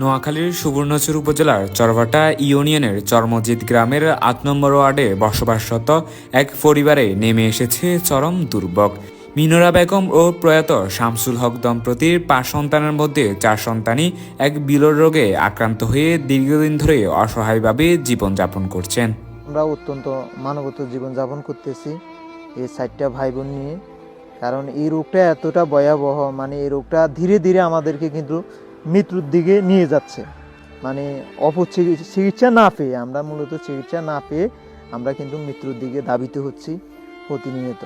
নোয়াখালীর সুবর্ণচর উপজেলার চরভাটা ইউনিয়নের চরমজিদ গ্রামের আট নম্বর ওয়ার্ডে বসবাসরত এক পরিবারে নেমে এসেছে চরম দুর্ভোগ। মিনোরা বেগম ও প্রয়াত শামসুল হক দম্পতির পাঁচ সন্তানের মধ্যে চার সন্তানই এক বিলর রোগে আক্রান্ত হয়ে দীর্ঘদিন ধরে অসহায়ভাবে জীবনযাপন করছেন। আমরা অত্যন্ত মানবত জীবনযাপন করতেছি এই চারটা ভাই বোন নিয়ে। কারণ এই রোগটা এতটা ভয়াবহ মানে এই রোগটা ধীরে ধীরে আমাদেরকে কিন্তু মৃত্যুর দিকে নিয়ে যাচ্ছে। মানে অপচিকিৎসা চিকিৎসা না পেয়ে, আমরা মূলত চিকিৎসা না পেয়ে আমরা কিন্তু মৃত্যুর দিকে ধাবিত হচ্ছি প্রতিনিয়ত।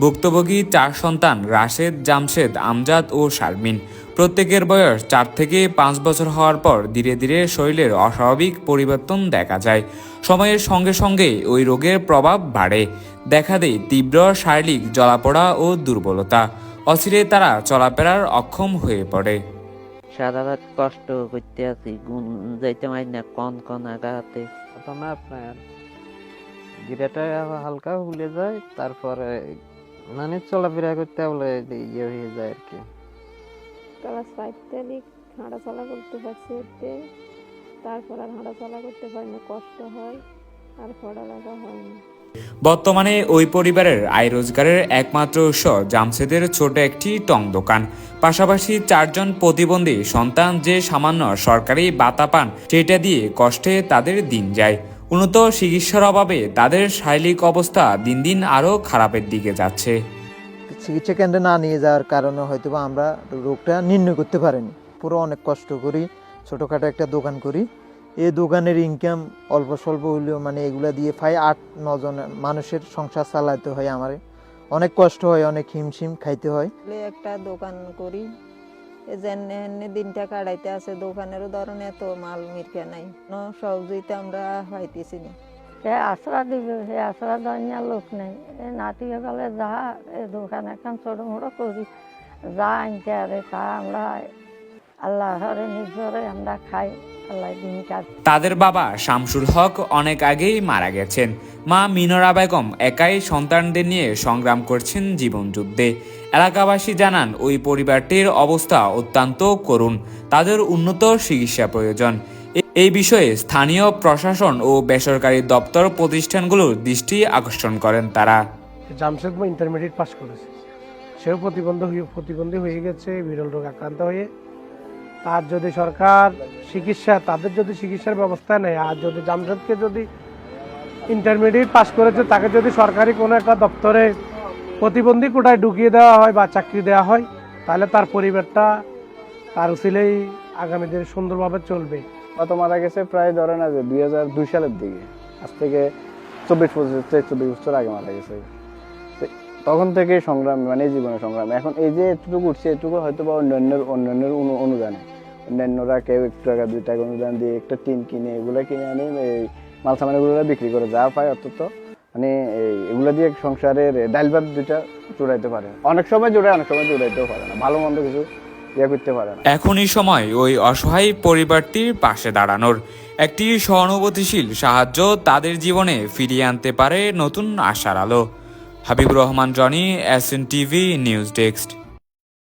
ভুক্তভোগী চার সন্তান, রাশেদ, জামশেদ, আমজাদ ও শারমিন। প্রত্যেকের বয়স চার থেকে পাঁচ বছর হওয়ার পর ধীরে ধীরে শরীরের অস্বাভাবিক পরিবর্তন দেখা যায়। সময়ের সঙ্গে সঙ্গে ওই রোগের প্রভাব বাড়ে। দেখা দেয় তীব্র শারীরিক জলাপড়া ও দুর্বলতা। অচিরে তারা চলাফেরার অক্ষম হয়ে পড়ে। সারা রাত কষ্ট করতে আছি গুণ যাইতে পারি না কন কন আগাতে। প্রথমে আপনার। গিরাটা হালকা ফুলে যায় তারপরে মানে চলাফেরা করতে বলে ইয়ে হয়ে যায় আর কি। ক্লাস ফাইভ থেকে হাঁটাচলা করতে পারছি এতে তারপর আর হাঁটাচলা করতে পারি না কষ্ট হয় আর পড়ালেখা হয় না। বর্তমানে ওই পরিবারের আয় রোজগারের একমাত্র উৎস জামশেদের ছোট একটি টং দোকান। পাশাপাশি চারজন প্রতিবন্ধী সন্তান যে সামান্য সরকারি বাতা পান, সেটা দিয়ে কষ্টে তাদের দিন যায়। উন্নত চিকিৎসার অভাবে তাদের শারীরিক অবস্থা দিন দিন আরও খারাপের দিকে যাচ্ছে। চিকিৎসা কেন্দ্রে না নিয়ে যাওয়ার কারণে হয়তো আমরা রোগটা নির্ণয় করতে পারিনি। পুরো অনেক কষ্ট করি, ছোটোখাটো একটা দোকান করি এই দোকানের ইনকাম অল্প স্বল্প হইলেও মানে এগুলা দিয়ে প্রায় আট নজন মানুষের সংসার চালাতে হয় আমার। অনেক কষ্ট হয় অনেক হিমশিম খাইতে হয়। একটা দোকান করি এ যেনে হেনে দিনটা কাটাইতে আছে দোকানেরও ধরনের এত মাল মিরকা নাই। সহযোগিতা আমরা পাইতেছি না। সে আশ্রা দিবে সে আশ্রা দেওয়ার লোক নেই। এই নাতি গেলে যা এই দোকান এখন ছোটো মোটো করি যা আনতে আরে তা আমরা নিজরে আমরা খাই তাদের বাবা শামসুল হক অনেক আগেই মারা গেছেন। মা মিনরা বেগম একাই সন্তানদের নিয়ে সংগ্রাম করছেন জীবনযুদ্ধে এলাকাবাসী জানান ওই পরিবারটির অবস্থা অত্যন্ত করুণ। তাদের উন্নত চিকিৎসা প্রয়োজন। এই বিষয়ে স্থানীয় প্রশাসন ও বেসরকারি দপ্তর প্রতিষ্ঠানগুলোর দৃষ্টি আকর্ষণ করেন তারা। জামশেদ ইন্টারমিডিয়েট পাস করেছে। সেও প্রতিবন্ধ হয়ে প্রতিবন্ধী হয়ে গেছে বিরল রোগ আক্রান্ত হয়ে তার যদি সরকার চিকিৎসা, তাদের যদি চিকিৎসার ব্যবস্থা নেয়, আর যদি জামশেদকে যদি ইন্টারমিডিয়েট পাস করেছে, তাকে যদি সরকারি কোনো একটা দপ্তরে প্রতিবন্ধী কোটায় ঢুকিয়ে দেওয়া হয় বা চাকরি দেওয়া হয়, তাহলে তার পরিবারটা তার উচিলেই আগামী দিনে সুন্দরভাবে চলবে। কত মারা গেছে প্রায় ধরেন আজ দুই হাজার দুই সালের দিকে। আজ থেকে চব্বিশ পঁচিশ চব্বিশ বছর আগে মারা গেছে। তখন থেকে সংগ্রাম মানে জীবনের সংগ্রাম। এখন এই যে এটুকু উঠছে, এটুকু হয়তো বা অন্যান্যের অন্যান্যের অনু- অনুদানে। অন্যান্যরা কেউ একটু টাকা দুই টাকা অনুদান দিয়ে একটা টিন কিনে এগুলো কিনে আনি, এই মাল সামানগুলো বিক্রি করে যা পায় অন্তত। মানে এগুলো দিয়ে সংসারের ডাল ভাত দুইটা জোড়াইতে পারে। অনেক সময় জোড়ায়, অনেক সময় জোড়াইতেও পারে না। ভালো মন্দ কিছু ইয়ে করতে পারে না। এখনই সময় ওই অসহায় পরিবারটির পাশে দাঁড়ানোর। একটি সহানুভূতিশীল সাহায্য তাদের জীবনে ফিরিয়ে আনতে পারে নতুন আশার আলো। Habibur Rahman, Jony, S N TV, news desk.